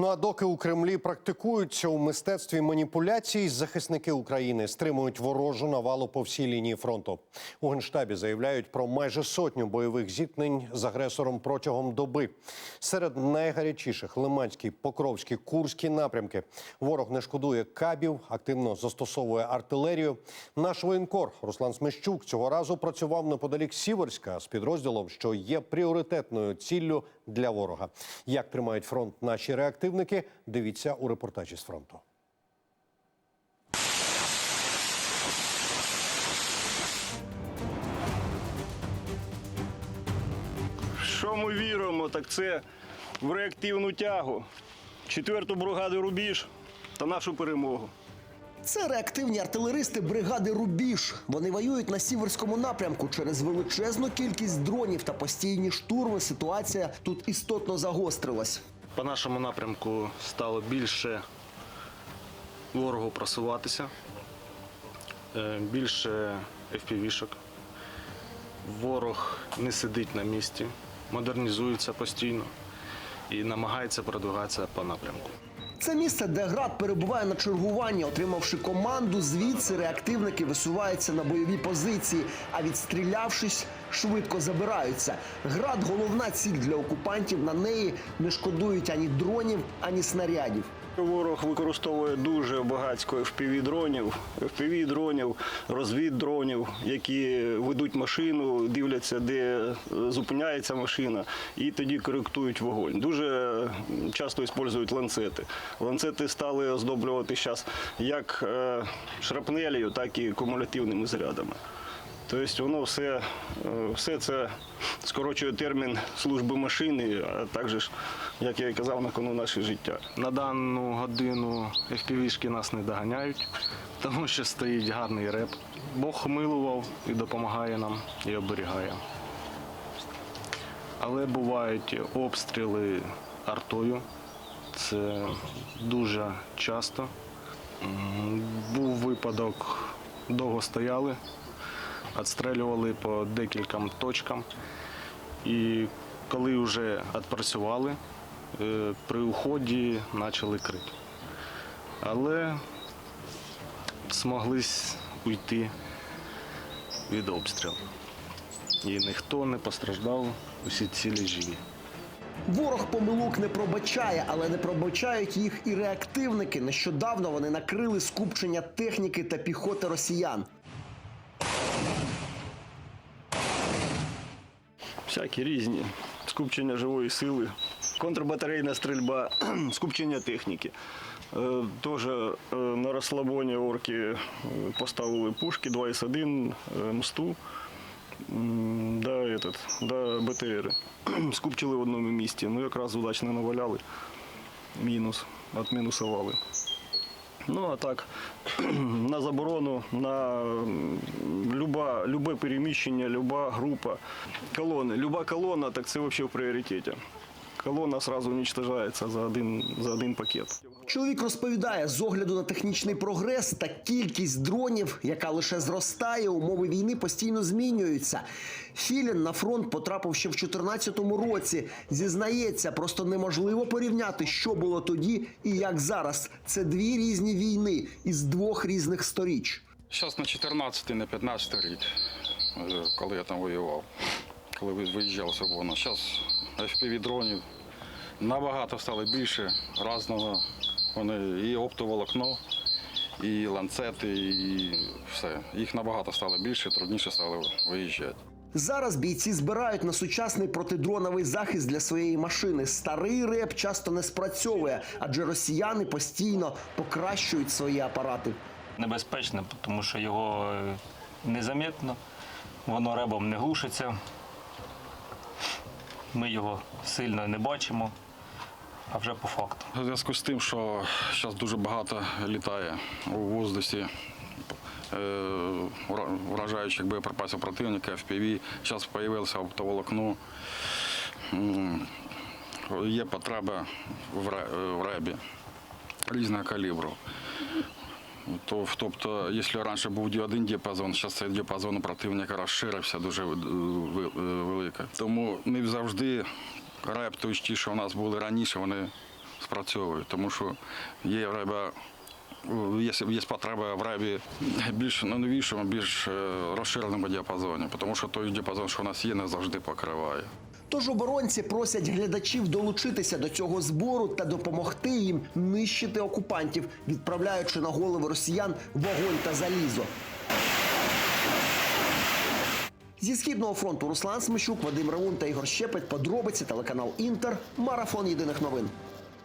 Ну а доки у Кремлі практикуються у мистецтві маніпуляцій, захисники України стримують ворожу навалу по всій лінії фронту. У генштабі заявляють про майже сотню бойових зіткнень з агресором протягом доби. Серед найгарячіших Лиманський, Покровський, Курський напрямки. Ворог не шкодує кабів, активно застосовує артилерію. Наш воєнкор Руслан Смещук цього разу працював неподалік Сіверська з підрозділом, що є пріоритетною ціллю для ворога. Як тримають фронт наші реактивники? Дивіться у репортажі з фронту. Що ми віримо, так це в реактивну тягу, четверту бригаду Рубіж та нашу перемогу. Це реактивні артилеристи бригади Рубіж. Вони воюють на сіверському напрямку. Через величезну кількість дронів та постійні штурми ситуація тут істотно загострилась. По нашому напрямку стало більше ворогу просуватися, е, більше FPV-шок. Ворог не сидить на місці, модернізується постійно і намагається продвигатися по напрямку. Це місце, де град перебуває на чергуванні. Отримавши команду, звідси реактивники висуваються на бойові позиції, а відстрілявшись, швидко забираються. Град головна ціль для окупантів. На неї не шкодують ані дронів, ані снарядів. Ворог використовує дуже багатько FPV-дронів, FPV-дронів, розвіддронів, які ведуть машину, дивляться, де зупиняється машина, і тоді коректують вогонь. Дуже часто використовують ланцети. Ланцети стали оздоблювати зараз як е, шрапнелью, так і кумулятивними зарядами. Тобто воно все, е, все це скорочує термін служби машини, а також, як я і казав, на кону наше життя. На дану годину FPV-шки нас не доганяють, тому що стоїть гарний реп. Бог милував і допомагає нам і оберігає. Але бувають обстріли артою. Це дуже часто. Був випадок, довго стояли, відстрелювали по декільком точкам. І коли вже відпрацювали, е, при уході почали крити. Але змогли уйти від обстрілу. І ніхто не постраждав, усі цілі живі. Ворог помилок не пробачає, але не пробачають їх і реактивники. Нещодавно вони накрили скупчення техніки та піхоти росіян. Всякі різні. Скупчення живої сили, контрбатарейна стрільба, скупчення техніки. Е, Теж е, на розслабоні орки е, поставили пушки 2С1 е, мсту до, этот, до БТР. Скупчили в одному місці. Ну якраз удачно наваляли. Мінус, відмінусували. Ну а так, на заборону, на люба, любе переміщення, люба група, колони. Люба колона, так це взагалі в пріоритеті. Колона одразу уничтожається за один, за один пакет. Чоловік розповідає, з огляду на технічний прогрес та кількість дронів, яка лише зростає, умови війни постійно змінюються. Філін на фронт потрапив ще в 2014 році. Зізнається, просто неможливо порівняти, що було тоді і як зараз. Це дві різні війни із двох різних сторіч. Зараз на 14 на 15 рік, е, коли я там воював, коли ви- виїжджав з. Зараз FPV дронів набагато стало більше разного. Вони і оптоволокно, і ланцети, і все. Їх набагато стало більше, трудніше стало виїжджати. Зараз бійці збирають на сучасний протидроновий захист для своєї машини. Старий реп часто не спрацьовує, адже росіяни постійно покращують свої апарати. небезпечне, тому що його е, незамітно, воно ребом не глушиться. Ми його сильно не бачимо, а вже по факту. У зв'язку з тим, що зараз дуже багато літає у воздусі е, вражаючих боєприпасів противника, FPV. Зараз з'явилося оптоволокно. Є потреба в ребі різного калібру. То, тобто, якщо раніше був один діапазон, зараз цей діапазон у противника розширився дуже е, е, велико. Тому не завжди реп, ті, що у нас були раніше, вони спрацьовують, тому що є риба. Є, є потреба в ребі більш на новішому, більш е, розширеному діапазоні, тому що той діапазон, що у нас є, не завжди покриває. Тож оборонці просять глядачів долучитися до цього збору та допомогти їм нищити окупантів, відправляючи на голови росіян вогонь та залізо. Зі східного фронту Руслан Смещук, Вадим Равун та Ігор Щепет. Подробиці телеканал Інтер. Марафон єдиних новин.